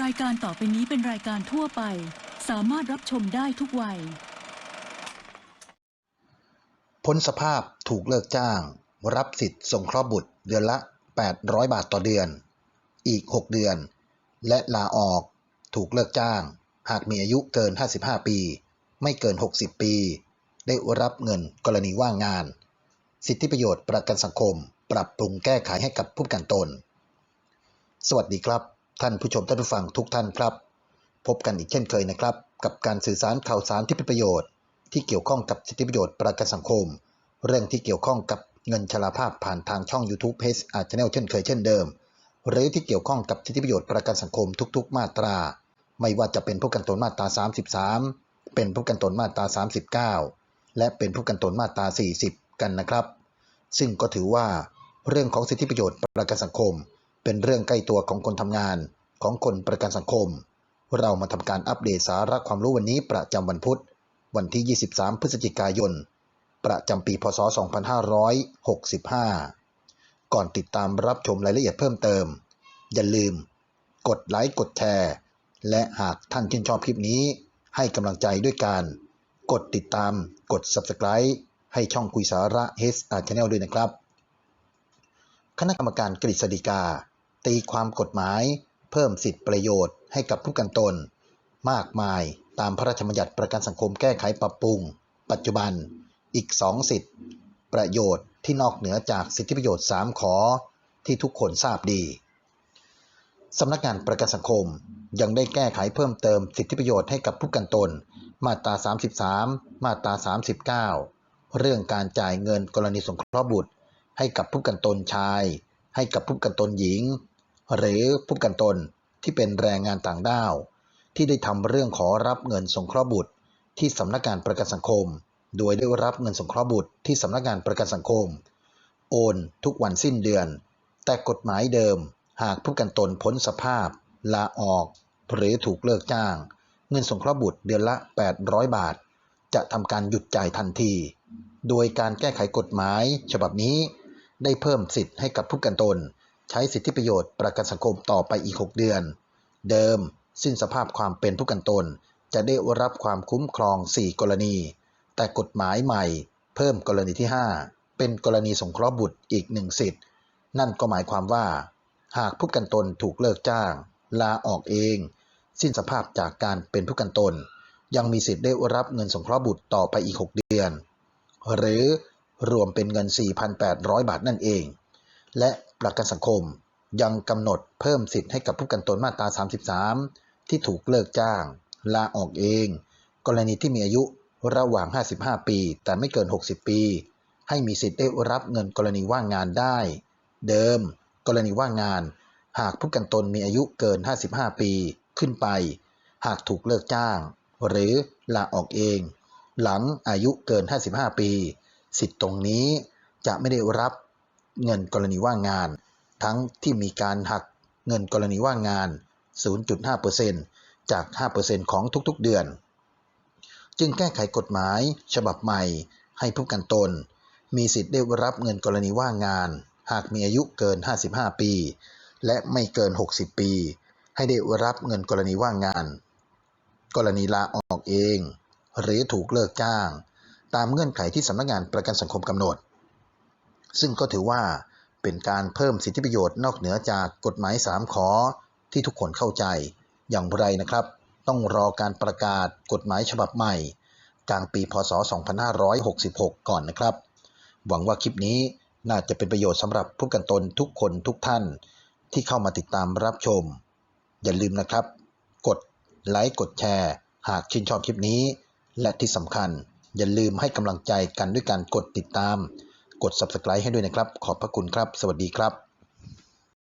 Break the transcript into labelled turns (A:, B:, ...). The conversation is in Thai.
A: รายการต่อไปนี้เป็นรายการทั่วไป สามารถรับชมได้ทุกวัย
B: พ้นสภาพถูกเลิกจ้าง รับสิทธิ์สงคราะห์บุตรเดือนละ 800 บาทต่อเดือน อีก 6 เดือน และลาออกถูกเลิกจ้าง หากมีอายุเกิน 55 ปี ไม่เกิน 60 ปี ได้รับเงินกรณีว่างงาน สิทธิประโยชน์ประกันสังคม ปรับปรุงแก้ไขให้กับผู้กันตน สวัสดีครับ ท่านผู้ชมท่านผู้ฟังทุกท่านครับ พบกันอีกเช่นเคยนะครับ กับการสื่อสารข่าวสารที่เป็นประโยชน์ ที่เกี่ยวข้องกับสิทธิประโยชน์ประกันสังคม เรื่องที่เกี่ยวข้องกับเงินชราภาพผ่านทางช่อง YouTube p a g e อาร์ชแนลเช่นเคยเช่นเดิม หรือที่เกี่ยวข้องกับสิทธิประโยชน์ประกันสังคมทุก ๆ มาตรา ไม่ว่าจะเป็นผู้กันตนมาตรา 33 เป็นผู้กันตนมาตรา 39 และเป็นผู้กันตนมาตรา 40 กันนะครับ ซึ่งก็ถือว่าเรื่องของสิทธิประโยชน์ประกันสังคม เป็นเรื่องใกล้ตัวของคนทำงานของคนประกันสังคม เรามาทำการอัปเดตสาระความรู้วันนี้ประจำวันพุธ วันที่ 23 พฤศจิกายน ประจำปี พศ 2565 ก่อนติดตามรับชมรายละเอียดเพิ่มเติม อย่าลืม กดไลค์กดแชร์ และหากท่านชื่นชอบคลิปนี้ ให้กำลังใจด้วยการ กดติดตาม กด Subscribe ให้ช่องคุยสาระ h r Channel ด้วยนะครับ คณะกรรมการกฤษฎีกา ตีความกฎหมาย เพิ่มสิทธิประโยชน์ให้กับผู้กันตน มากมายตามพระราชบัญญัติประกันสังคมแก้ไขปรับปรุง ปัจจุบันอีก 2 สิทธิประโยชน์ที่นอกเหนือจากสิทธิประโยชน์ 3 ขอที่ทุกคนทราบดีสำนักงานประกันสังคมยังได้แก้ไขเพิ่มเติมสิทธิประโยชน์ให้กับผู้กันตน มาตรา 33 มาตรา 39 เรื่องการจ่ายเงินกรณีสงเคราะห์บุตร ให้กับผู้กันตนชาย ให้กับผู้กันตนหญิง หรือผู้กันตนที่เป็นแรงงานต่างด้าว ที่ได้ทำเรื่องขอรับเงินสงเคราะห์บุตร ที่สำนักงานประกันสังคม โดยได้รับเงินสงเคราะห์บุตรที่สำนักงานประกันสังคม โอนทุกวันสิ้นเดือน แต่กฎหมายเดิม หากผู้กันตนพ้นสภาพ ลาออก หรือถูกเลิกจ้าง เงินสงเคราะห์บุตรเดือนละ 800 บาท จะทำการหยุดจ่ายทันที โดยการแก้ไขกฎหมาย ฉบับนี้ ได้เพิ่มสิทธิ์ให้กับผู้กันตน ใช้สิทธิประโยชน์ประกันสังคมต่อไปอีก 6 เดือน เดิม สิ้นสภาพความเป็นผู้กันตน จะได้รับความคุ้มครอง 4 กรณี แต่กฎหมายใหม่ เพิ่มกรณีที่ 5 เป็นกรณีสงเคราะห์บุตรอีกหนึ่งสิทธิ์ นั่นก็หมายความว่า หากผู้กันตนถูกเลิกจ้าง ลาออกเอง สิ้นสภาพจากการเป็นผู้กันตน ยังมีสิทธิ์ได้รับเงินสงเคราะห์บุตรต่อไปอีก 6 เดือน หรือรวมเป็นเงิน 4,800 บาทนั่นเอง และ ประกันสังคม ยังกำหนดเพิ่มสิทธิ์ให้กับผู้กันตนมาตรา 33 ที่ถูกเลิกจ้าง ลาออกเอง กรณีที่มีอายุระหว่าง 55 ปี แต่ไม่เกิน 60 ปี ให้มีสิทธิ์ได้รับเงินกรณีว่างงานได้ เดิม กรณีว่างงาน หากผู้กันตนมีอายุเกิน 55 ปีขึ้นไป หากถูกเลิกจ้าง หรือลาออกเอง หลังอายุเกิน 55 ปี สิทธิ์ตรงนี้จะไม่ได้รับ เงินกรณีว่างงาน ทั้งที่มีการหักเงินกรณีว่างงาน 0.5%จาก 5%ของทุกๆเดือน จึงแก้ไขกฎหมายฉบับใหม่ให้ผู้กันตน มีสิทธิ์ได้รับเงินกรณีว่างงาน หากมีอายุเกิน 55 ปี และไม่เกิน 60 ปี ให้ได้รับเงินกรณีว่างงาน กรณีลาออกเอง หรือถูกเลิกจ้าง ตามเงื่อนไขที่สำนักงานประกันสังคมกำหนด ซึ่งก็ถือว่าเป็นการเพิ่มสิทธิประโยชน์นอกเหนือจากกฎหมาย 3 ขอที่ทุกคนเข้าใจอย่างไรนะครับ ต้องรอการประกาศกฎหมายฉบับใหม่ กลางปีพศ 2566 ก่อนนะครับ หวังว่าคลิปนี้น่าจะเป็นประโยชน์สำหรับผู้กันตนทุกคนทุกท่านที่เข้ามาติดตามรับชม อย่าลืมนะครับ กดไลค์กดแชร์ หากชื่นชอบคลิปนี้ และที่สำคัญอย่าลืมให้กำลังใจกันด้วยการกดติดตาม กด subscribe ให้ด้วยนะครับ ขอบพระคุณครับ สวัสดีครับ